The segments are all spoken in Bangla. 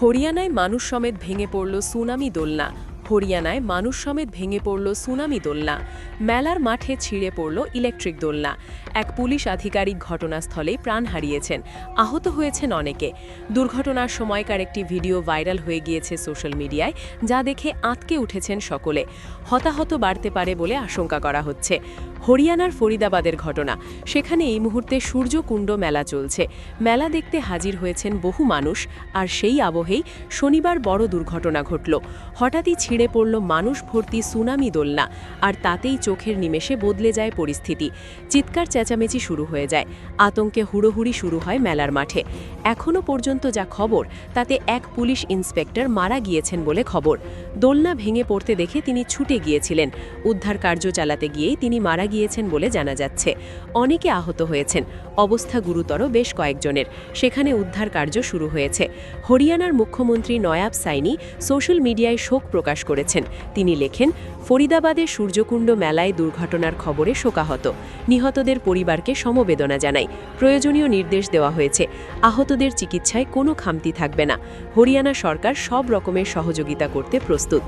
হরিয়ানায় মানুষ সমেত ভেঙে পড়ল সুনামি দোলনা। হরিয়ানায় মানুষ সমেত ভেঙে পড়ল সুনামি দোলনা। মেলার মাঠে ছিঁড়ে পড়ল ইলেকট্রিক দোলনা। এক পুলিশ আধিকারিক ঘটনাস্থলে প্রাণ হারিয়েছেন। আহত হয়েছেন অনেকে। দুর্ঘটনার সময়কার একটি ভিডিও ভাইরাল হয়ে গিয়েছে সোশ্যাল মিডিয়ায়, যা দেখে আঁতকে উঠেছেন সকলে। হতাহত বাড়তে পারে বলে আশঙ্কা করা হচ্ছে। হরিয়ানার ফরিদাবাদের ঘটনা। সেখানে এই মুহূর্তে সূর্যকুণ্ড মেলা চলছে। মেলা দেখতে হাজির হয়েছেন বহু মানুষ, আর সেই আবহেই শনিবার বড় দুর্ঘটনা ঘটল। হঠাৎই ছিঁড়ে পড়ল মানুষ ভর্তি সুনামি দোলনা, আর তাতেই চোখের নিমেষে বদলে যায় পরিস্থিতি। চিৎকার চেঁচামেচি শুরু হয়ে যায়। আতঙ্কে হুড়োহুড়ি শুরু হয় মেলার মাঠে। এখনও পর্যন্ত যা খবর, তাতে এক পুলিশ ইন্সপেক্টর মারা গিয়েছেন বলে খবর। দোলনা ভেঙে পড়তে দেখে তিনি ছুটে গিয়েছিলেন। উদ্ধার কার্য চালাতে গিয়েই তিনি মারা গিয়েছেন বলে জানা যাচ্ছে। অনেকে আহত হয়েছেন। অবস্থা গুরুতর বেশ কয়েকজনের। সেখানে উদ্ধার কার্য শুরু হয়েছে। হরিয়ানার মুখ্যমন্ত্রী নয়াব সাইনি সোশ্যাল মিডিয়ায় শোক প্রকাশ করেছেন। তিনি লেখেন, ফরিদাবাদে সূর্যকুণ্ড মেলায় দুর্ঘটনার খবরে শোকাহত। নিহতদের পরিবারকে সমবেদনা জানাই। প্রয়োজনীয় নির্দেশ দেওয়া হয়েছে। আহতদের চিকিৎসায় কোনো খামতি থাকবে না। হরিয়ানা সরকার সব রকমের সহযোগিতা করতে প্রস্তুত।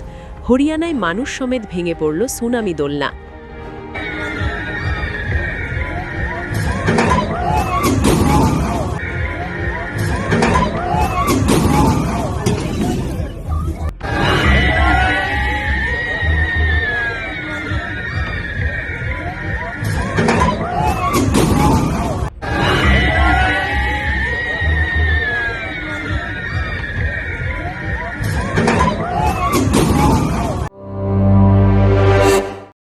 হরিয়ানায় মানুষ সমেত ভেঙে পড়ল সুনামি দোলনা।